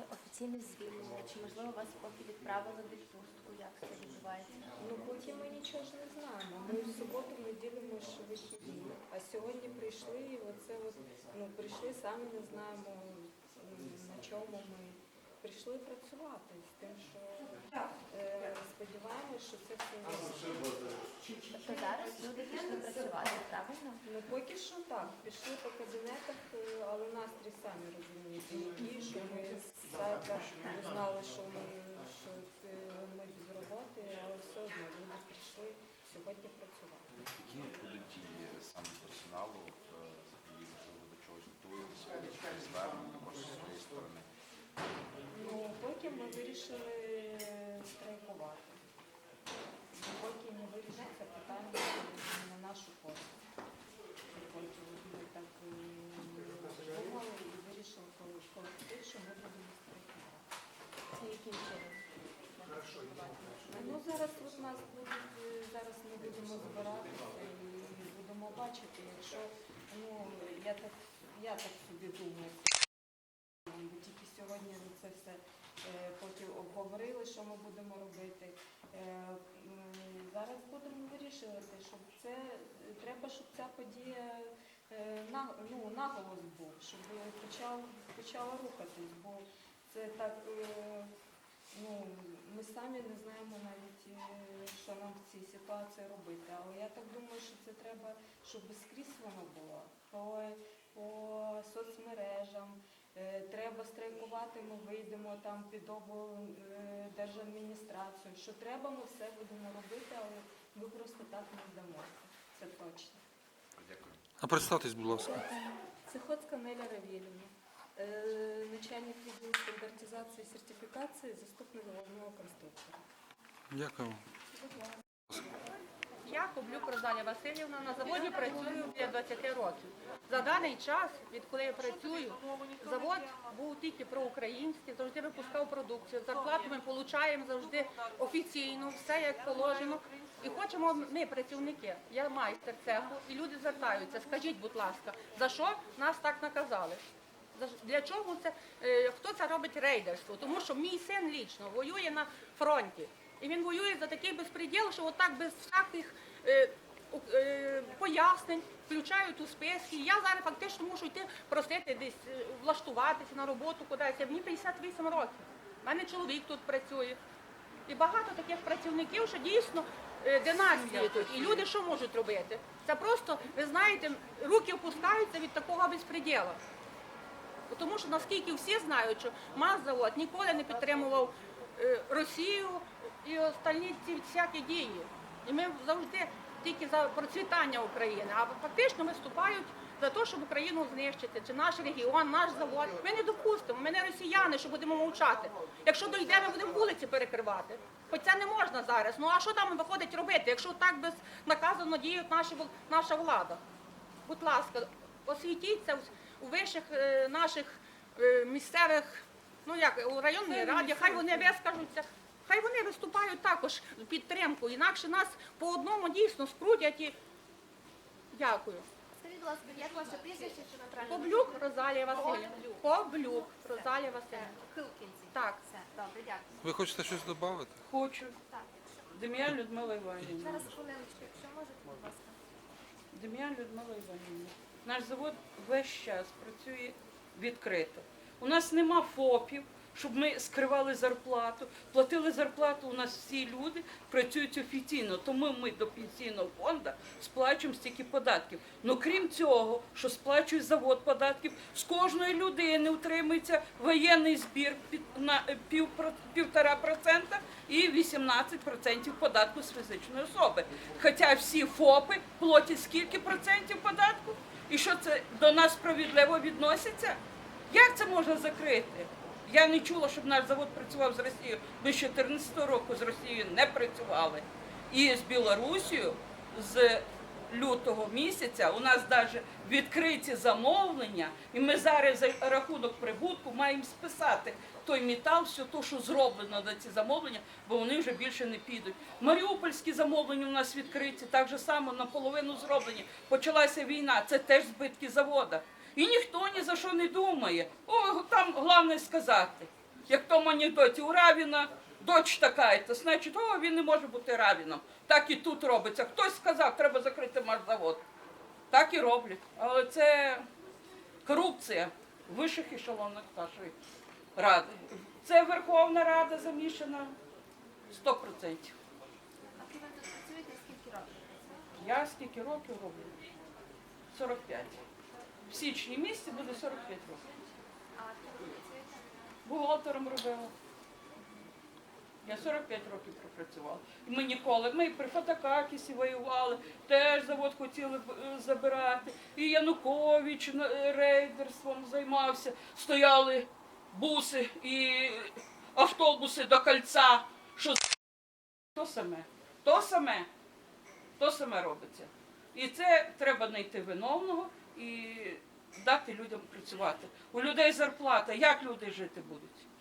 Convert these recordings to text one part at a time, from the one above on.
є офіційне звільнення? Чи можливо вас поки відправили в відпустку? Як це відбувається? Ну поки ми нічого ж не знаємо. Ми в суботу в неділю ми ж вихідні. А сьогодні прийшли, і оце от ну прийшли, самі не знаємо на чому ми прийшли працювати з тим, що е, сподіваємось, що це все вирішить. Тобто зараз люди пішли працювати, правильно? Ну поки що так, пішли по кабінетах, е, але настрій самі розумієте, який, що ми завтра знали, що ми що е, ми без роботи, але все одно люди прийшли сьогодні працювати. Які будуть дії саме персоналу е, і можливо до чогось готуються, чи звернення також зі своєї сторони? Ну, поки ми вирішили страйкувати. Поки не вирішиться питання на нашу користь. Потім ми так е, думали і вирішили коли- колектив, що ми будемо страйкувати. Це яким чином? Ну зараз от нас будуть, е, зараз ми будемо збиратися і будемо бачити, якщо ну я так я так собі думаю. Тільки сьогодні це все е, потім обговорили, що ми будемо робити. Е, Зараз будемо вирішувати, щоб це треба, щоб ця подія е, ну, наголос був, щоб почала рухатись, бо це так. Ну, ми самі не знаємо навіть, е, що нам в цій ситуації робити. Але я так думаю, що це треба, щоб скрізь воно було. По, по соцмережам. Е, Треба страйкувати, ми вийдемо там під обл е, держадміністрацію. Що треба, ми все будемо робити, але ми просто так не вдамося. Це точно. Дякую. А представтесь, будь ласка. Сиходська Неля Равілівна, начальник відділу стандартизації і сертифікації, заступник головного конструктора. Дякую. Я Коблюк Розаля Васильівна на заводі працюю біля 20 років. За даний час, відколи я працюю, завод був тільки проукраїнський, завжди випускав продукцію. Зарплату ми отримуємо завжди офіційно, все як положено. І хочемо ми, працівники, я майстер цеху, і люди звертаються. Скажіть, будь ласка, за що нас так наказали? Для чого це е, хто це робить рейдерство? Тому що мій син лічно воює на фронті. І він воює за такий безпреділ, що отак без всяких е, е, пояснень включають у списки. Я зараз фактично мушу йти просити десь влаштуватися на роботу кудись. Я мені 58 років. У мене чоловік тут працює. І багато таких працівників, що дійсно династії тут. І люди що можуть робити? Це просто, ви знаєте, руки опускаються від такого безпреділу. Тому що наскільки всі знають, що Мазавод ніколи не підтримував е, Росію і остальні ці всякі дії. І ми завжди тільки за процвітання України, а фактично виступають за те, щоб Україну знищити, чи наш регіон, наш завод. Ми не допустимо, ми не росіяни, що будемо мовчати. Якщо дойде, ми будемо вулиці перекривати. Хоч це не можна зараз. Ну а що там виходить робити, якщо так безнаказано наші, наша влада? Будь ласка, освітіться у вищих е, наших е, місцевих, ну як у районній раді, хай вони вискажуться. Хай вони виступають також в підтримку, інакше нас по одному дійсно скрутять і дякую. Скажіть, будь ласка, як ваше прізвище чи натуральне? Поблюк Розалія Васильівна. Поблюк Розалія Васильівна. Хилкінці. Так. Все, добре, дякую. Ви хочете щось додати? Хочу. Так. Дем'ян Людмила Іванівна. Зараз хвилиночку, якщо можете, будь ласка. Дем'ян Людмила Іванівна. Наш завод весь час працює відкрито. У нас нема ФОПів, щоб ми скривали зарплату. Платили зарплату у нас всі люди, працюють офіційно, тому ми до пенсійного фонду сплачуємо стільки податків. Ну крім цього, що сплачує завод податків, з кожної людини утримується воєнний збір на півтора процента і 18% податку з фізичної особи. Хоча всі ФОПи платять скільки процентів податку? І що це до нас справедливо відноситься? Як це можна закрити? Я не чула, щоб наш завод працював з Росією. Ми з 2014 року з Росією не працювали. І з Білорусією з лютого місяця у нас навіть відкриті замовлення, і ми зараз за рахунок прибутку маємо списати той метал, все те, що зроблено на ці замовлення, бо вони вже більше не підуть. Маріупольські замовлення у нас відкриті, так же само наполовину зроблені. Почалася війна, це теж збитки завода. І ніхто ні за що не думає. О, там головне сказати. Як в тому анекдоті, у Равіна дочь така, то значить, о, він не може бути Равіном. Так і тут робиться. Хтось сказав, треба закрити марзавод. Так і роблять. Але це корупція в вищих ешелонах нашої ради. Це Верховна Рада замішана 100%. А ви тут працюєте скільки років? Я скільки років роблю? 45. В січні місяці буде 45 років. А ви працюєте? Бухгалтером робила. Я 45 років пропрацювала. І ми ніколи, ми при Фотокакісі воювали, теж завод хотіли е, забирати. І Янукович е, рейдерством займався. Стояли буси і автобуси до кольця. Що то саме, то саме, то саме робиться. І це треба знайти виновного і дати людям працювати. У людей зарплата. Як люди жити будуть?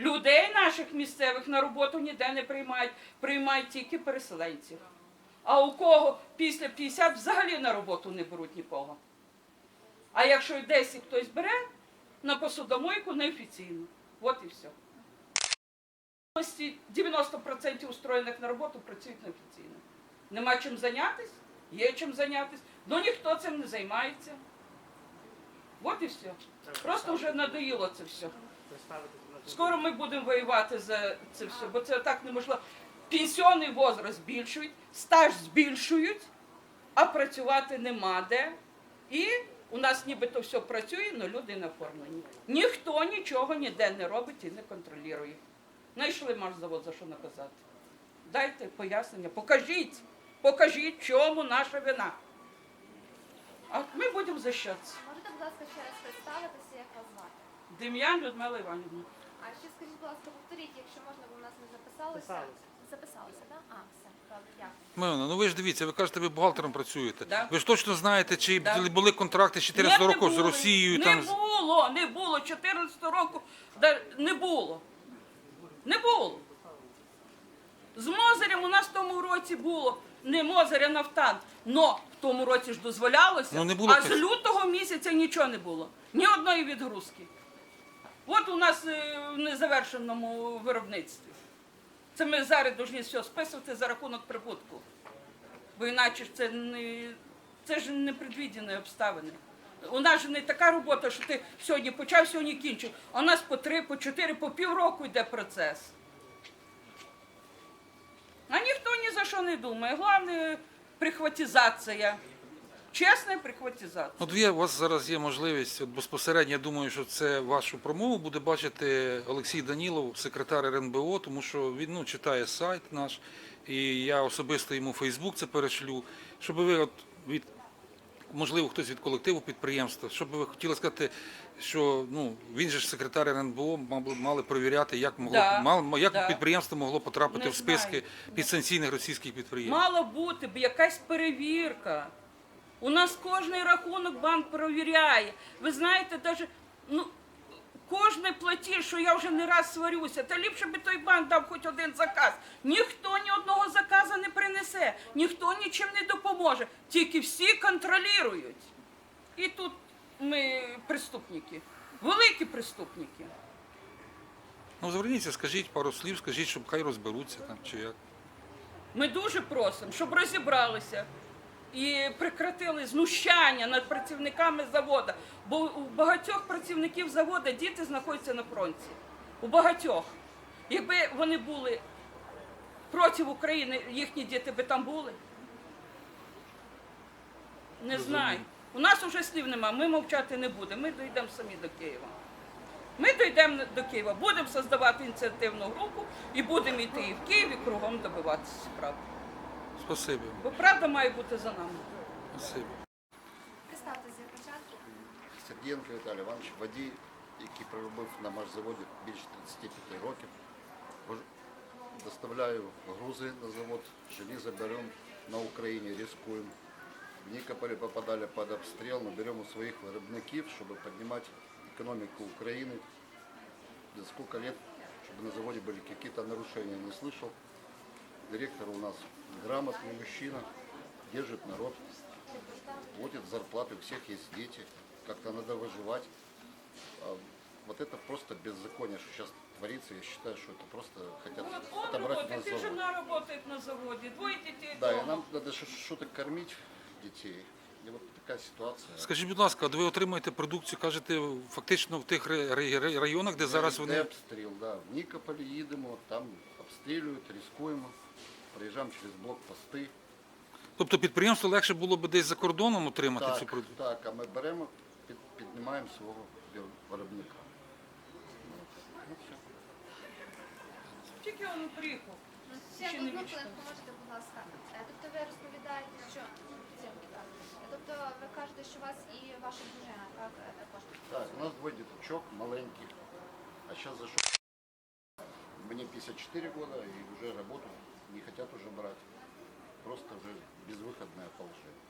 Людей наших місцевих на роботу ніде не приймають, приймають тільки переселенців. А у кого після 50 взагалі на роботу не беруть нікого. А якщо десь хтось бере, на посудомойку неофіційно. От і все. 90% устроєних на роботу працюють неофіційно. Нема чим зайнятися, є чим зайнятися, але ніхто цим не займається. От і все. Просто вже надоїло це все. Скоро ми будемо воювати за це все, бо це так неможливо. Пенсіонний возраст збільшують, стаж збільшують, а працювати нема де. І у нас нібито все працює, але люди не оформлені. Ніхто нічого ніде не робить і не контролює. Знайшли маршзавод, за що наказати. Дайте пояснення, покажіть, покажіть, чому наша вина. А ми будемо защитися. Будь ласка, ще раз представитися, як вас звати? Дем'ян Людмила Іванівна. А ще скажіть, будь ласка, повторіть, якщо можна, бо в нас не записалося. Записалися, так? А, все, добре, дякую. Ну ви ж дивіться, ви кажете, ви бухгалтером працюєте. Да. Ви ж точно знаєте, чи Да. були контракти з 14 Ні, не років з. Росією. Не там, з- було, не було. 14 року да, не було. Не було. З Мозерем у нас в тому році було не Мозер, а Нафтан. Но тому році ж дозволялося, Ну, не було а з лютого місяця нічого не було. Ні одної відгрузки. От у нас е, в незавершеному виробництві. Це ми зараз повинні все списувати за рахунок прибутку. Бо іначе ж це не це ж непредвідені обставини. У нас же не така робота, що ти сьогодні почав, сьогодні кінчив. А у нас по три, по чотири, по півроку йде процес. А ніхто ні за що не думає. Головне прихватизація. Чесна прихватизація. От є, у вас зараз є можливість, от безпосередньо я думаю, що це вашу промову буде бачити Олексій Данілов, секретар РНБО, тому що він ну, читає сайт наш, і я особисто йому Фейсбук це перешлю, щоб ви от від можливо хтось від колективу підприємства, щоб ви хотіли сказати, що ну він же ж секретар РНБО, мали, мали перевіряти, як могло Да, мало, як да. підприємство могло потрапити Не в списки знаю. підсанкційних російських підприємств. Мала бути б якась перевірка. У нас кожний рахунок банк перевіряє. Ви знаєте, навіть ну, кожний платіж, що я вже не раз сварюся, та ліпше би той банк дав хоч один заказ. Ніхто ні одного заказу не принесе, ніхто нічим не допоможе. Тільки всі контролюють. І тут ми преступники, великі преступники. Ну зверніться, скажіть пару слів, скажіть, щоб хай розберуться там чи як. Ми дуже просимо, щоб розібралися і прекратили знущання над працівниками заводу. Бо у багатьох працівників заводу діти знаходяться на фронті. У багатьох. Якби вони були проти України, їхні діти би там були. Не знаю. У нас вже слів нема, ми мовчати не будемо. Ми дійдемо самі до Києва. Ми дійдемо до Києва, будемо создавати ініціативну групу і будемо йти і в Київ, і кругом добиватися правди. Спасибі. Бо правда має бути за нами. Спасибі. Представтеся для початку. Сергієнко Віталій Іванович, водій, який проробив на машзаводі більше 35 років. Вож- Доставляю грузи на завод, железо берем на Україні, рискуємо. В Нікополі попадали під обстріл, но беремо у своїх виробників, щоб піднімати економіку України. За сколько лет, чтобы на заводе были какие-то нарушения, не слышал. Директор у нас грамотный мужчина, держит народ, платит зарплаты, у всех есть дети. как-то надо выживать. А Вот это просто беззаконие, что сейчас творится. Я считаю, что это просто хотят Вот он отобрать работает, нас и завод. жена работает на заводе, двое детей Да, и дома. нам надо что-то кормить детей. И вот такая ситуация. Скажіть, будь ласка, от ви отримуєте продукцію, кажете, фактично в тих районах, де зараз Де вони. обстріл, да. В Нікополі їдемо, там обстрілюють, ризикуємо. Приїжджаємо через блокпости. Тобто підприємству легше було б десь за кордоном отримати цю продукцію? так, а ми беремо, під, піднімаємо свого виробника. Ну, все. Тільки він приїхав. Ще одну хвилинку можете, будь ласка. Тобто ви кажете, що у вас і ваша дружина так е, також. Так, у нас двое деточок маленьких. А сейчас зашел. Мне 54 года и уже работу не хотят уже брать. Просто уже безвыходное положение.